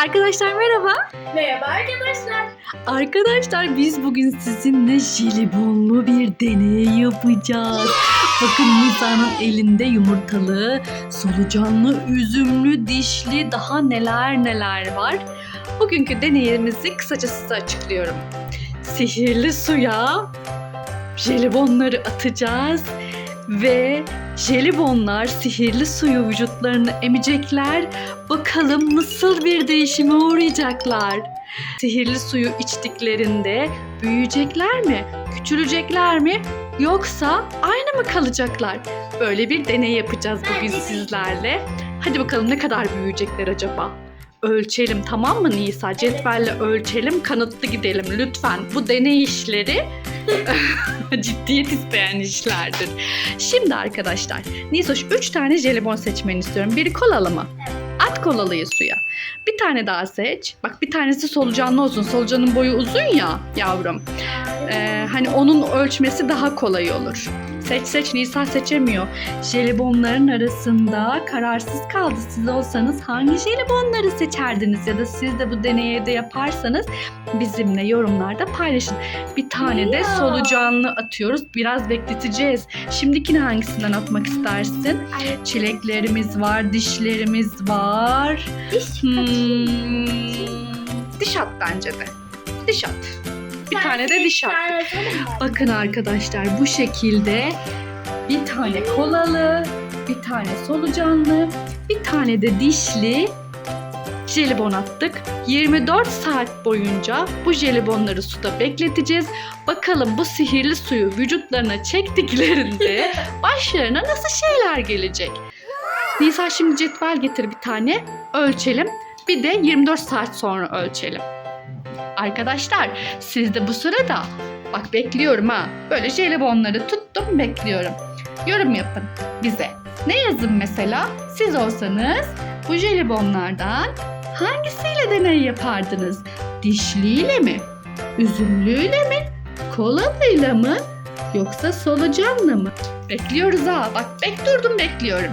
Arkadaşlar merhaba. Merhaba arkadaşlar. Arkadaşlar biz bugün sizinle jelibonlu bir deney yapacağız. Bakın Nisa'nın elinde yumurtalı, solucanlı, üzümlü, dişli daha neler neler var. Bugünkü deneyimizi kısaca size açıklıyorum. Sihirli suya jelibonları atacağız ve jelibonlar sihirli suyu vücutlarını emecekler. Bakalım nasıl bir değişime uğrayacaklar. Sihirli suyu içtiklerinde büyüyecekler mi? Küçülecekler mi? Yoksa aynı mı kalacaklar? Böyle bir deney yapacağız bugün sizlerle. Hadi bakalım ne kadar büyüyecekler acaba? Ölçelim tamam mı Nisa? Cetvelle ölçelim, kanıtlı gidelim lütfen. Bu deney işleri ciddiyet isteyen işlerdir. Şimdi arkadaşlar, Nisoş 3 tane jelibon seçmeni istiyorum. Biri kolalı mı? At kolalıyı suya. Bir tane daha seç. Bak bir tanesi solucanlı olsun. Solucanın boyu uzun ya yavrum. Ee, hani onun ölçmesi daha kolay olur. Seç seç Nisa seçemiyor. Jelibonların arasında kararsız kaldı. Siz olsanız hangi jelibonları seçerdiniz ya da siz de bu deneyi de yaparsanız bizimle yorumlarda paylaşın. Bir tane de solucanlı atıyoruz. Biraz bekleteceğiz. Şimdikini hangisinden atmak istersin? Çileklerimiz var, dişlerimiz var. diş Hmm, diş at bence de. Diş at. Bir tane de diş at. Bakın arkadaşlar bu şekilde bir tane kolalı, bir tane solucanlı, bir tane de dişli jelibon attık. 24 saat boyunca bu jelibonları suda bekleteceğiz. Bakalım bu sihirli suyu vücutlarına çektiklerinde başlarına nasıl şeyler gelecek? Nisa şimdi cetvel getir bir tane ölçelim. Bir de 24 saat sonra ölçelim. Arkadaşlar siz de bu sırada bak bekliyorum ha. Böyle jelibonları tuttum bekliyorum. Yorum yapın bize. Ne yazın mesela? Siz olsanız bu jelibonlardan hangisiyle deney yapardınız? Dişliyle mi? Üzümlüyle mi? Kolalıyla mı? Yoksa solucanla mı? Bekliyoruz ha. Bak bek durdum bekliyorum.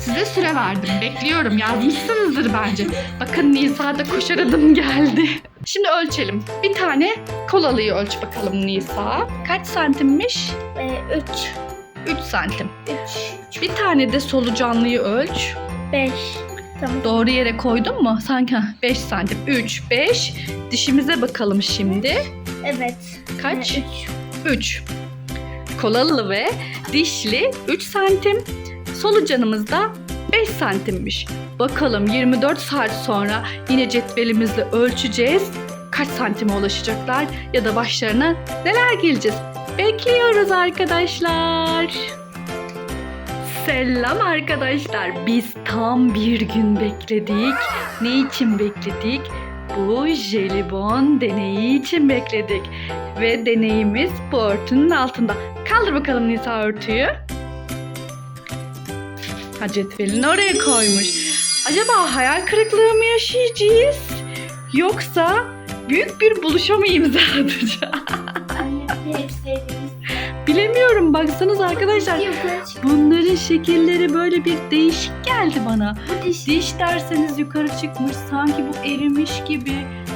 Size süre verdim. Bekliyorum. Yazmışsınızdır bence. Bakın Nisa'da koşar adım geldi. Şimdi ölçelim. Bir tane kolalıyı ölç bakalım Nisa. Kaç santimmiş? Ee, 3, 3 santim. 3, Bir tane de solucanlıyı ölç. 5. Tamam. Doğru yere koydun mu? Sanki 5 santim. 3, 5. Dişimize bakalım şimdi. Evet. Kaç? 3. 3. Kolalı ve dişli 3 santim. Solucanımız da 5 santimmiş. Bakalım 24 saat sonra yine cetvelimizle ölçeceğiz. Kaç santime ulaşacaklar ya da başlarına neler gelecek? Bekliyoruz arkadaşlar. Selam arkadaşlar. Biz tam bir gün bekledik. Ne için bekledik? Bu jelibon deneyi için bekledik. Ve deneyimiz bu örtünün altında. Kaldır bakalım Nisa örtüyü. Ha cetvelini oraya koymuş. Acaba hayal kırıklığı mı yaşayacağız? Yoksa büyük bir buluşa mı imza atacağız? Bilemiyorum baksanız arkadaşlar. Bunların şekilleri böyle bir değişik geldi bana. Diş. Diş derseniz yukarı çıkmış sanki bu erimiş gibi.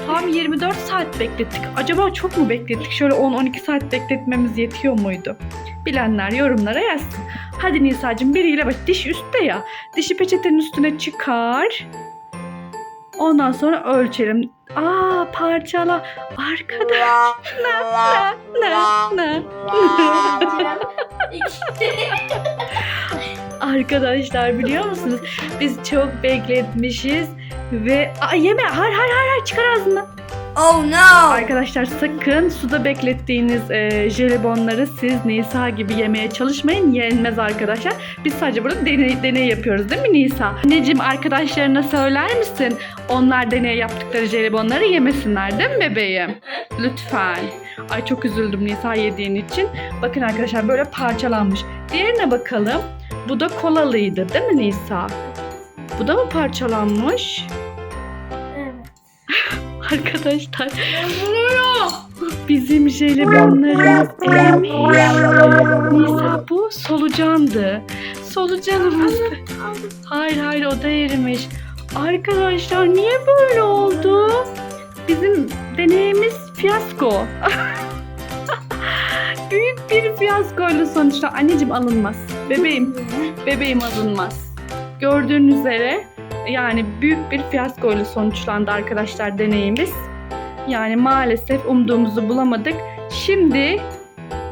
Tam 24 saat beklettik. Acaba çok mu beklettik? Şöyle 10-12 saat bekletmemiz yetiyor muydu? Bilenler yorumlara yazsın. Hadi Nisa'cığım biriyle bak diş üstte ya. Dişi peçetenin üstüne çıkar. Ondan sonra ölçelim. Aa parçala. Arkadaş. Na na na na. Arkadaşlar biliyor musunuz? Biz çok bekletmişiz ve Aa, yeme hayır hayır hayır hayır, çıkar ağzından. Oh no. Arkadaşlar sakın suda beklettiğiniz e, jelibonları siz Nisa gibi yemeye çalışmayın. Yenmez arkadaşlar. Biz sadece burada deney, deney yapıyoruz değil mi Nisa? Anneciğim arkadaşlarına söyler misin? Onlar deney yaptıkları jelibonları yemesinler değil mi bebeğim? Lütfen. Ay çok üzüldüm Nisa yediğin için. Bakın arkadaşlar böyle parçalanmış. Diğerine bakalım. Bu da kolalıydı değil mi Nisa? Bu da mı parçalanmış? Evet. Arkadaşlar bizim jelibonlarımız erimiş. Nisa bu solucandı. Solucanımızdı. Hayır hayır o da erimiş. Arkadaşlar niye böyle oldu? Bizim deneyimiz fiyasko. Büyük bir fiyaskoyla sonuçta. Anneciğim alınmaz. Bebeğim, bebeğim alınmaz. Gördüğünüz üzere yani büyük bir fiyaskoyla sonuçlandı arkadaşlar deneyimiz. Yani maalesef umduğumuzu bulamadık. Şimdi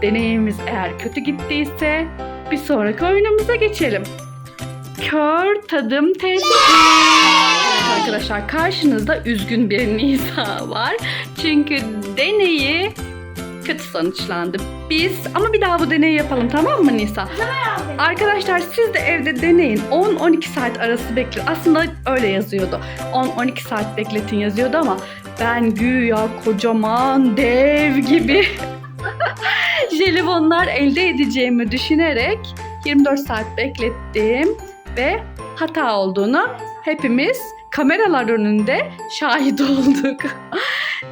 deneyimimiz eğer kötü gittiyse bir sonraki oyunumuza geçelim. Kör tadım testi. Arkadaşlar karşınızda üzgün bir Nisa var. Çünkü deneyi kötü sonuçlandı. Biz ama bir daha bu deneyi yapalım tamam mı Nisa? Arkadaşlar siz de evde deneyin. 10-12 saat arası bekleyin. Aslında öyle yazıyordu. 10-12 saat bekletin yazıyordu ama ben güya kocaman dev gibi jelibonlar elde edeceğimi düşünerek 24 saat beklettim ve hata olduğunu hepimiz kameralar önünde şahit olduk.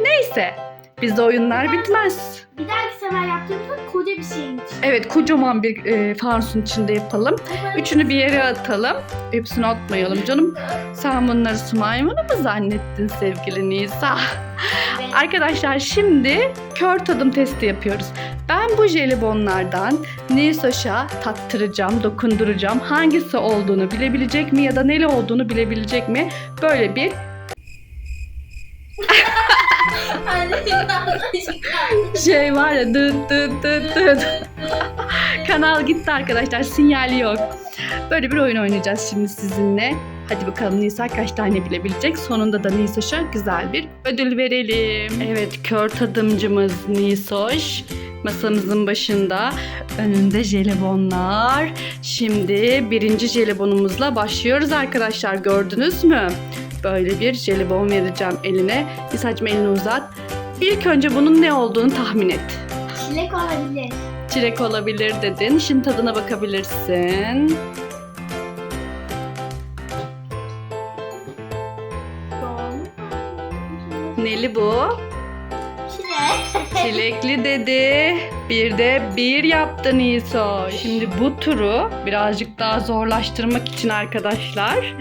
Neyse bizde oyunlar bitmez. Bir dahaki sefer yaptığımızda koca bir şeymiş. Evet kocaman bir e, fanusun içinde yapalım. Üçünü bir yere atalım. Hepsini atmayalım canım. Sen bunları su maymunu mu zannettin sevgili Nisa? Evet. Arkadaşlar şimdi kör tadım testi yapıyoruz. Ben bu jelibonlardan Nisoş'a tattıracağım, dokunduracağım. Hangisi olduğunu bilebilecek mi ya da neli olduğunu bilebilecek mi? Böyle bir şey var ya dıt dıt dıt dıt. Kanal gitti arkadaşlar sinyal yok. Böyle bir oyun oynayacağız şimdi sizinle. Hadi bakalım Nisa kaç tane bilebilecek. Sonunda da Nisoş'a güzel bir ödül verelim. Evet kör tadımcımız Nisoş. Masamızın başında önünde jelibonlar. Şimdi birinci jelibonumuzla başlıyoruz arkadaşlar. Gördünüz mü? Böyle bir jelibon vereceğim eline. Nisa'cığım elini uzat. İlk önce bunun ne olduğunu tahmin et. Çilek olabilir. Çilek olabilir dedin. Şimdi tadına bakabilirsin. Neli bu? Çilek. Çilekli dedi. Bir de bir yaptı Niso. Şimdi bu turu birazcık daha zorlaştırmak için arkadaşlar.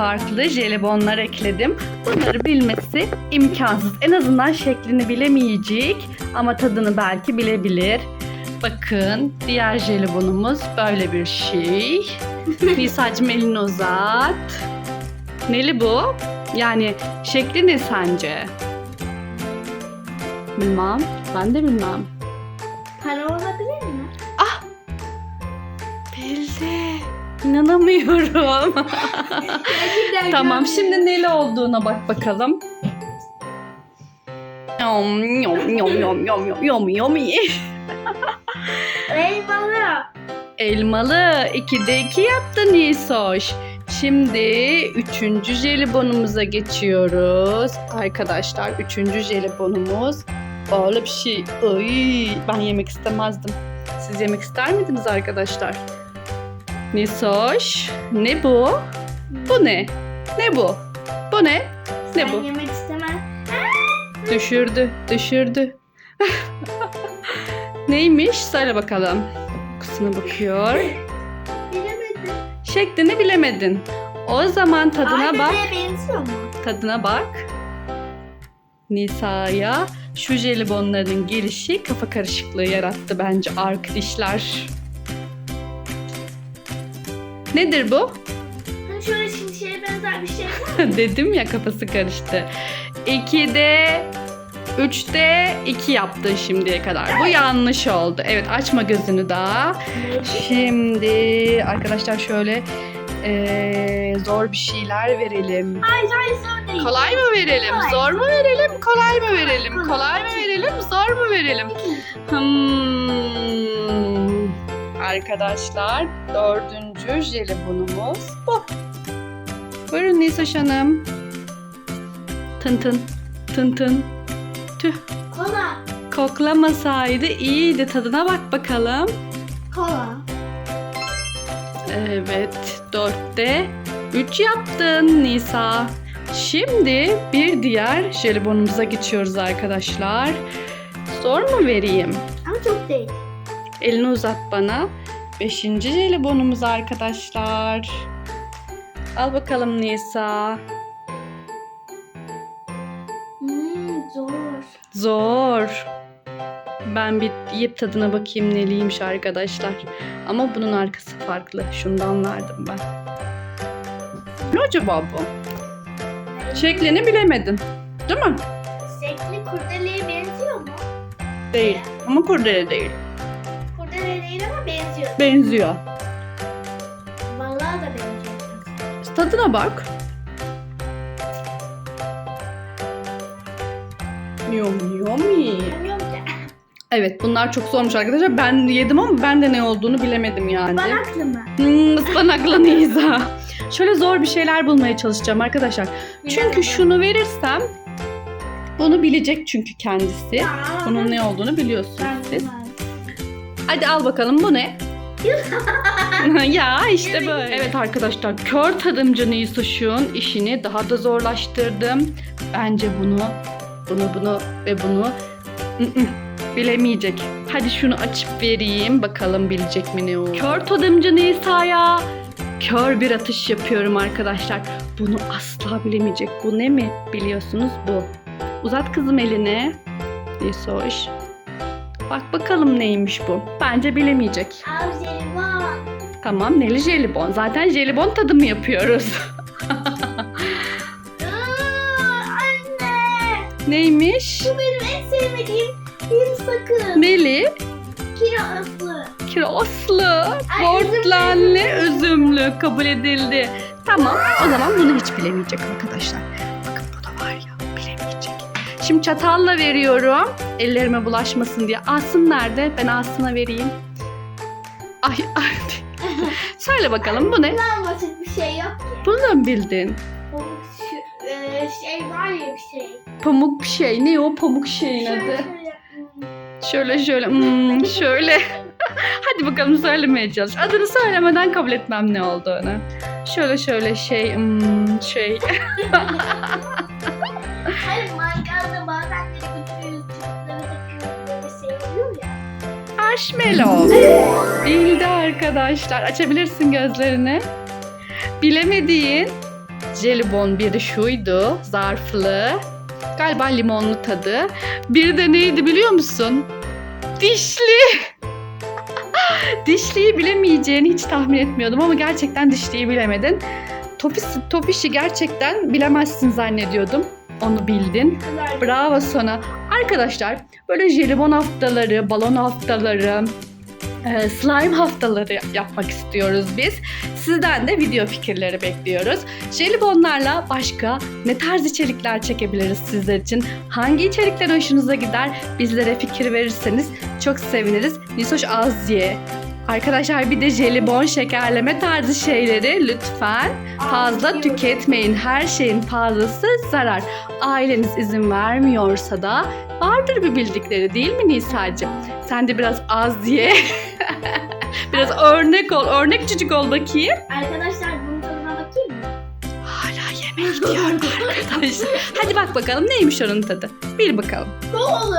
Farklı jelibonlar ekledim. Bunları bilmesi imkansız. En azından şeklini bilemeyecek ama tadını belki bilebilir. Bakın diğer jelibonumuz böyle bir şey. Nisa'cığım elini uzat. Neli bu? Yani şekli ne sence? Bilmem. Ben de bilmem. Para olabilir mi? Bildi. İnanamıyorum. Gerçekten tamam görmüyorum. şimdi neli olduğuna bak bakalım. Yom yom yom yom yom yom yom yom Elmalı. Elmalı 2'de 2 yaptı Nisoş. Şimdi üçüncü jelibonumuza geçiyoruz. Arkadaşlar üçüncü jelibonumuz böyle bir şey. Ay, ben yemek istemezdim. Siz yemek ister miydiniz arkadaşlar? Nisoş ne bu? Bu ne? Ne bu? Bu ne? Ne Ben bu? yemek istemem. Düşürdü, düşürdü. Neymiş? Söyle bakalım. Kusuna bakıyor. Bilemedim. Şeklini bilemedin. O zaman tadına Aynı bak. benziyor mu? Tadına bak. Nisa'ya şu jelibonların gelişi kafa karışıklığı yarattı bence arkadaşlar. Nedir bu? Hani şöyle şimdi şeye benzer bir şey. Dedim ya kafası karıştı. 2'de 3'te 2 yaptın şimdiye kadar. Bu yanlış oldu. Evet açma gözünü daha. Şimdi arkadaşlar şöyle eee, zor bir şeyler verelim. Hayır hayır zor değil. Kolay mı verelim? Kolay. Zor mu verelim? Kolay mı verelim? Kolay mı verelim? Zor mu verelim? Hmm. Arkadaşlar dördüncü jelibonumuz bu. Buyurun Nisoş Hanım. Tın tın. Tın tın. Tüh. Kola. Koklamasaydı iyiydi. Tadına bak bakalım. Kola. Evet. Dörtte üç yaptın Nisa. Şimdi bir diğer jelibonumuza geçiyoruz arkadaşlar. Zor mu vereyim? Ama çok değil. Elini uzat bana. Beşinci jelibonumuz arkadaşlar. Al bakalım Nisa. Hmm, zor. Zor. Ben bir yiyip tadına bakayım neliymiş arkadaşlar. Ama bunun arkası farklı. Şundan verdim ben. Ne acaba bu? Şeklini bilemedin. Değil mi? Şekli kurdeleye benziyor mu? Değil. Ama kurdele değil. Değil ama benziyor. Benziyor. Vallahi da benziyor. Tadına bak. Yum yummy. Bilmiyorum ki. Evet bunlar çok zormuş arkadaşlar. Ben yedim ama ben de ne olduğunu bilemedim yani. Ispanaklı mı? Hmm, ıspanaklı Niza. Şöyle zor bir şeyler bulmaya çalışacağım arkadaşlar. Çünkü şunu verirsem bunu bilecek çünkü kendisi. Bunun ne olduğunu biliyorsunuz siz. Hadi al bakalım bu ne? ya işte böyle. Evet arkadaşlar kör tadımcı Nisuş'un işini daha da zorlaştırdım. Bence bunu, bunu, bunu ve bunu bilemeyecek. Hadi şunu açıp vereyim bakalım bilecek mi ne o. Kör tadımcı Nisa'ya kör bir atış yapıyorum arkadaşlar. Bunu asla bilemeyecek. Bu ne mi biliyorsunuz bu. Uzat kızım elini. Nisoş. Bak bakalım neymiş bu. Bence bilemeyecek. Al jelibon. Tamam neli jelibon. Zaten jelibon tadımı yapıyoruz. Anne. Neymiş? Bu benim en sevmediğim bir sakız. Neli? Kirazlı. Kirazlı, Ay, portlanlı, üzümlü kabul edildi. Tamam o zaman bunu hiç bilemeyecek arkadaşlar. Bakın bu da var ya bilemeyecek. Şimdi çatalla veriyorum. Ellerime bulaşmasın diye. Asım nerede? Ben Asım'a vereyim. Ay ay. Söyle bakalım bu ne? Bundan basit bir şey yok ki. Bunu mı bildin? Pamuk şu, e, şey var ya bir şey. Pamuk şey. Ne o pamuk şeyin Şöyle adı? şöyle. hmm. Şöyle şöyle hmm, şöyle. Hadi bakalım söylemeye çalış. Adını söylemeden kabul etmem ne olduğunu. Şöyle şöyle şey hmm, şey. Marshmallow. Bildi arkadaşlar. Açabilirsin gözlerini. Bilemediğin jelibon biri şuydu. Zarflı. Galiba limonlu tadı. Biri de neydi biliyor musun? Dişli. Dişliyi bilemeyeceğini hiç tahmin etmiyordum ama gerçekten dişliyi bilemedin. Topisi, topişi gerçekten bilemezsin zannediyordum. Onu bildin. Bravo sana. Arkadaşlar böyle jelibon haftaları, balon haftaları, e, slime haftaları yapmak istiyoruz biz. Sizden de video fikirleri bekliyoruz. Jelibonlarla başka ne tarz içerikler çekebiliriz sizler için? Hangi içerikler hoşunuza gider? Bizlere fikir verirseniz çok seviniriz. Nisoş az ye. Arkadaşlar bir de jelibon, şekerleme tarzı şeyleri lütfen fazla tüketmeyin. Her şeyin fazlası zarar. Aileniz izin vermiyorsa da vardır bir bildikleri değil mi Nisa'cığım? Sen de biraz az ye. biraz örnek ol. Örnek çocuk ol bakayım. Arkadaşlar Hala yemek diyor arkadaşlar. Hadi bak bakalım neymiş onun tadı. Bil bakalım. Dolu.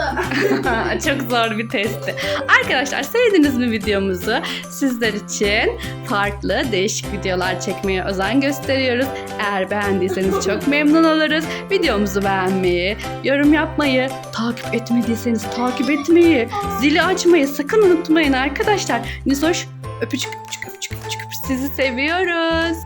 Çok zor bir testti. Arkadaşlar sevdiniz mi videomuzu? Sizler için farklı değişik videolar çekmeye özen gösteriyoruz. Eğer beğendiyseniz çok memnun oluruz. Videomuzu beğenmeyi, yorum yapmayı, takip etmediyseniz takip etmeyi, zili açmayı sakın unutmayın arkadaşlar. Nisoş öpücük öpücük öpücük öpücük. Sizi seviyoruz.